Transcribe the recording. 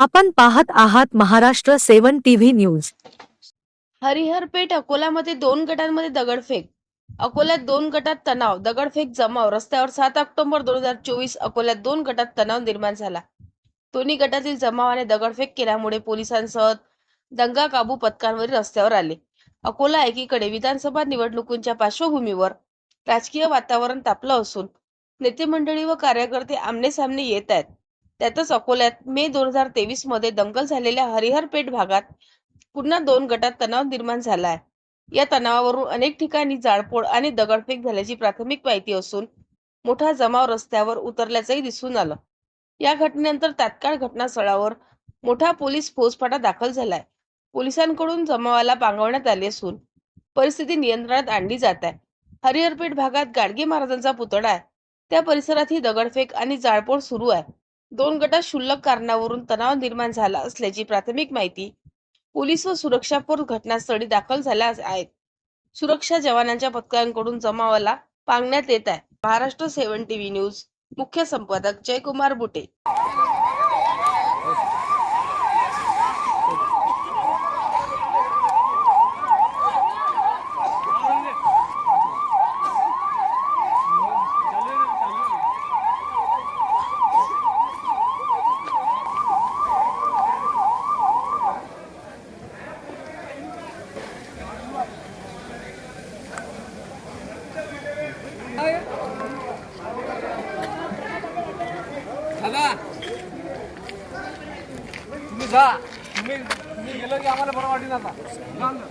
आपण पाहत आहात Maharashtra seven TV news. Hariharpeth अकोल्यामध्ये दोन गटांमध्ये दगडफेक. अकोल्यात दोन गटात तणाव दगडफेक जमाव. रस्त्यावर सात ऑक्टोबर दोन हजार चोवीस अकोल्यात दोन गटात तणाव निर्माण झाला. दोन्ही गटातील जमावाने दगडफेक केल्यामुळे पोलिसांसह दंगा काबू पथकांवरील रस्त्यावर आले. अकोला एकीकडे विधानसभा निवडणुकींच्या पार्श्वभूमीवर राजकीय वातावरण तापलं असून नेते मंडळी व कार्यकर्ते आमने सामने येत आहेत. त्यातच अकोल्यात मे दोन हजार तेवीसमध्ये दंगल झालेल्या हरिहरपेठ भागात पुन्हा दोन गटात तणाव निर्माण झाला आहे या तणावावरून अनेक ठिकाणी जाळपोळ आणि दगडफेक झाल्याची प्राथमिक माहिती असून मोठा जमाव रस्त्यावर उतरल्याचंही दिसून आलं. या घटनेनंतर तात्काळ घटनास्थळावर मोठा पोलीस फौजफाटा दाखल झालाय. पोलिसांकडून जमावाला पांगवण्यात आले असून परिस्थिती नियंत्रणात आणली जात आहे. हरिहरपेठ भागात गाडगे महाराजांचा पुतळा आहे. त्या परिसरात ही दगडफेक आणि जाळपोळ सुरू आहे. दोन गटात क्षुल्लक कारणावरून तणाव निर्माण झाला असल्याची प्राथमिक माहिती पोलीस व सुरक्षा फोर्स घटनास्थळी दाखल झाल्या आहेत. सुरक्षा जवानांच्या पथकांकडून जमावाला पांगण्यात येत आहे. महाराष्ट्र सेव्हन टीव्ही न्यूज मुख्य संपादक जयकुमार बुटे. दादा. तुम्ही जा. तुम्ही तुम्ही गेलं की आम्हाला बरं वाटेल आता. जा ना.